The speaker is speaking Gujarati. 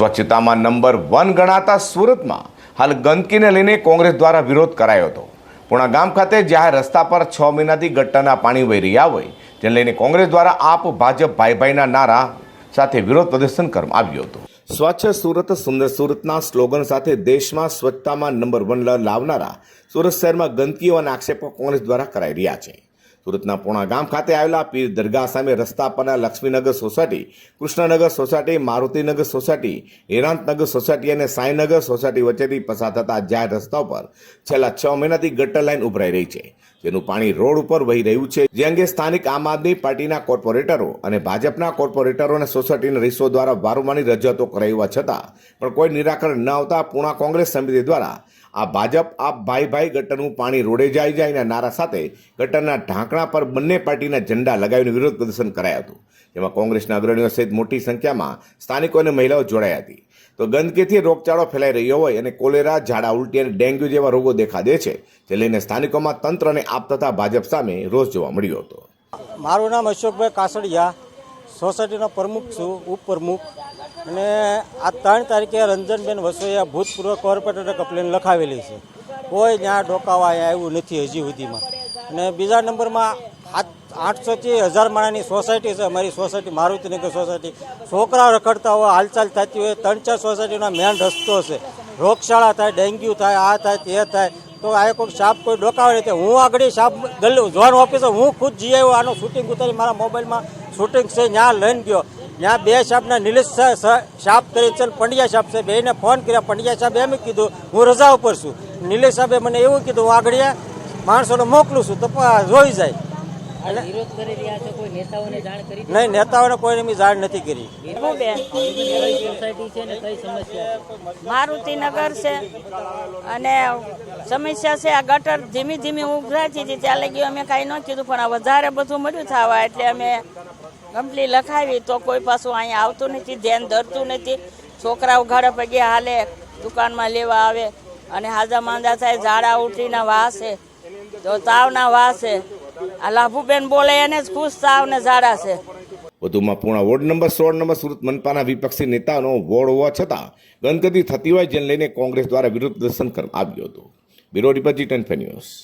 સ્વચ્છતામાં નંબર વન ગણાતા સુરતમાં હાલ ગંદકીને લઈને કોંગ્રેસ દ્વારા વિરોધ કરાયો હતો. પૂણા ગામ ખાતે જ્યાં રસ્તા પર છ મહિનાથી ગટ્ટાના પાણી વહી રહ્યા હોય, તેને લઈને કોંગ્રેસ દ્વારા આપ ભાજપ ભાઈ ભાઈના નારા સાથે વિરોધ પ્રદર્શન કરવામાં આવ્યું હતું. સ્વચ્છ સુરત, સુંદર સુરતના સ્લોગન સાથે દેશમાં સ્વચ્છતામાં નંબર વન લાવનારા સુરત શહેરમાં ગંદકીઓના આક્ષેપો કોંગ્રેસ દ્વારા કરાઈ રહ્યા છે. સુરતના પૂણા ગામ ખાતે આવેલા પીર દરગાહ સામે રસ્તા પરના Laxminagar society, Krishnanagar society, Marutinagar society, હેરાંતનગર society અને સાંઈનગર સોસાયટી વચ્ચેથી પસાર થતા જાહેર રસ્તા ઉપર છેલ્લા છ મહિનાથી ગટર લાઇન ઉભરાઈ રહી છે. જેનું પાણી રોડ ઉપર વહી રહ્યું છે. જે અંગે સ્થાનિક આમ આદમી પાર્ટીના કોર્પોરેટરો અને ભાજપના કોર્પોરેટરો અને સોસાયટીના રિસો દ્વારા વારંવારની રજૂઆતો કરાઈ હોવા છતાં પણ કોઈ નિરાકરણ ન આવતા પૂણા કોંગ્રેસ સમિતિ દ્વારા આ ભાજપ આપ ભાઈ ભાઈ ગટરનું પાણી રોડે જાય જાયના નારા સાથે ગટરના ઢાંકણા પર બંને પાર્ટીના ઝંડા લગાવીને વિરોધ પ્રદર્શન કરાયું હતું. જેમાં કોંગ્રેસના અગ્રણીઓ સહિત મોટી સંખ્યામાં સ્થાનિકો અને મહિલાઓ જોડાઈ હતી. તો ગંદકીથી રોગચાળો ફેલાઈ રહ્યો હોય અને કોલેરા, ઝાડા, ઉલટી અને ડેન્ગ્યુ જેવા રોગો દેખા દે છે, જે લઈને સ્થાનિકોમાં તંત્રને આપ તથા ભાજપ સામે રોષ જોવા મળ્યો હતો. મારું નામ અશોકભાઈ કાસડિયા, સોસાયટીનો પ્રમુખ છું, ઉપપ્રમુખ. અને આ ત્રણ તારીખે રંજનબેન વસોયા ભૂતપૂર્વ કોર્પોરેટરે કમ્પ્લેન લખાવેલી છે. કોઈ ત્યાં ડોકાવા આવ્યું નથી હજી સુધીમાં. અને બીજા નંબરમાં આઠસોથી હજાર માણાની સોસાયટી છે, અમારી સોસાયટી મારુતિનગર સોસાયટી છોકરા રખડતા હોય, હાલચાલ થતી હોય, ત્રણ ચાર સોસાયટીનો મેન રસ્તો છે. રોગશાળા થાય, ડેન્ગ્યુ થાય, આ થાય, તે થાય. તો આ કોઈ સાપ કોઈ ડોકાવે નહીં. હું આગળ સાપ ગલ્લો જોન ઓફિસર હું ખુદ જઈ આવ્યો. આનું શૂટિંગ ઉતારી મારા મોબાઈલમાં શૂટિંગ છે, ત્યાં લઈને ગયો. ત્યાં બે સાહેબના નિલેશ સાહેબ કરી છે પંડ્યા સાહેબ છે. બેને ફોન કર્યા. પંડ્યા સાહેબ એમ કીધું હું રજા ઉપર છું. નિલેશ સાહેબે મને એવું કીધું હું આગળ માણસોને મોકલું છું તો જોઈ જાય. આ વિરોધ કરી રહ્યા છે કોઈ નેતાઓને જાણ કરી છે? નહીં નેતાઓને કોઈને મેં જાણ નથી કરી? મારુતિનગર છે અને સમસ્યા છે આ ગટર ધીમી ધીમી ઉભરાતી હતી ત્યાં લગી અમે કાંઈ ન કીધું પણ આ વધારે બધું મળ્યું થવા એટલે અમે કમ્પ્લી લખાવી તો કોઈ પાછું અહીંયા આવતું નથી, ધ્યાન ધરતું નથી. છોકરાઓ ઘરે પગે હાલે, દુકાનમાં લેવા આવે અને હાજા માંદા થાય, ઝાડા ઉઠીના વાસે, તો તાવના વાસે. આ લાભુબેન બોલે એને જ ખુશ તાવ ને ઝાડા છે. વધુમાં પૂર્ણ વોર્ડ નંબર સોળ નંબર સુરત મનપાના વિપક્ષી નેતાનો વોર્ડ હોવા છતાં ગંદકતી થતી હોય જેને લઈને કોંગ્રેસ દ્વારા વિરોધ પ્રદર્શન કરવામાં આવ્યું હતું. Bureau report G ten news.